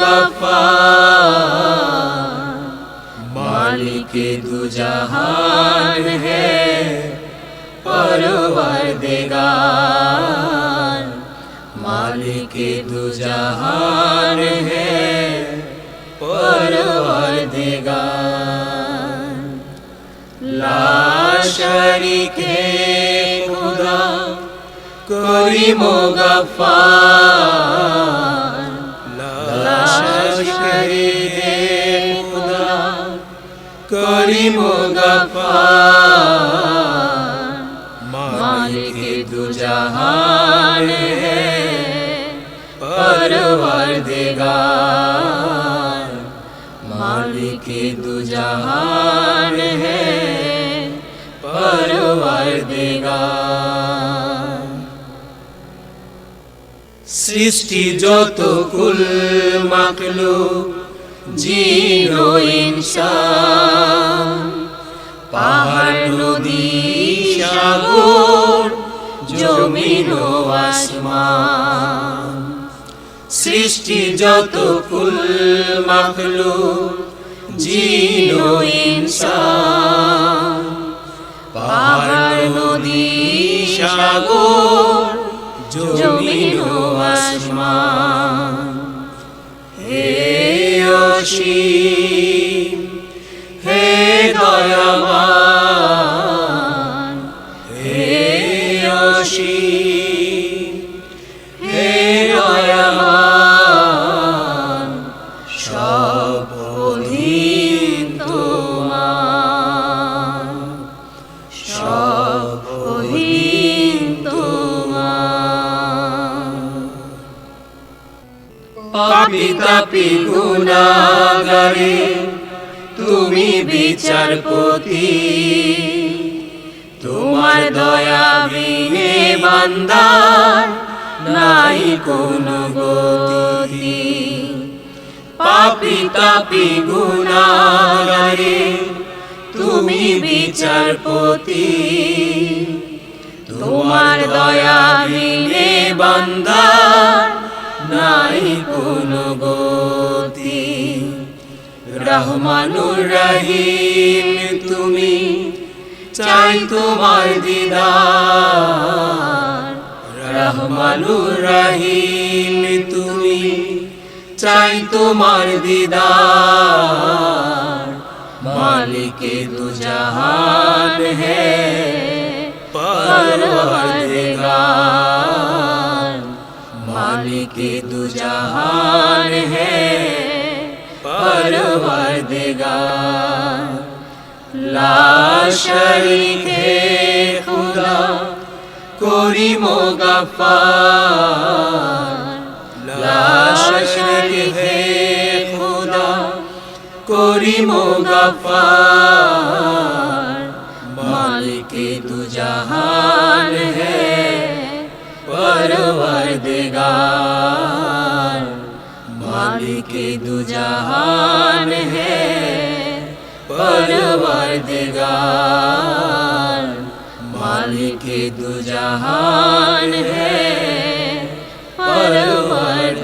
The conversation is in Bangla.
गफार मालिक दुजहान है परवर देगार मालिक दुजहान है परवर देगार लाशरी के खुदा कोई मोगफार শরীক খুদা করিম গফার মালিক দু জাহান है परवरदिगार मालिक दु जहान है परवरदिगार সৃষ্টি যত কুল মাকলু জিনো ইনসান। পাহাড়, নদী, সাগর, জমিন আসমান। সৃষ্টি যত কুল মাকলু জিনো ইনসান। পাহাড়, নদী, সাগর, জমিন অসীম হে দয়াবান হে অসীম হে দয়াবান সব অধীন তোমার সব অধীন তোমার পাপি তাপি গুনাগারে তুমি বিচারপতি। তোমার দয়া বিনে বান্দার নাই কোনো গতি। পাপি তাপি গুনাগারে তুমি বিচারপতি। তোমার দয়া বিনে বান্দার রহমানুর রহিম তুমি চাই তোমার দিদার রহমানুর রহিম তুমি চাই তোমার দিদার মালিক দু জাহান है परवरदिगार मालिक दु जहान है পরবর্দিগার লা শরীকে খুদা করি মোগাফার লা শরীকে খুদা করি মোগাফার মালিকে দুজাহান जहान है परवरदिगार मालिक दु जहान है परवर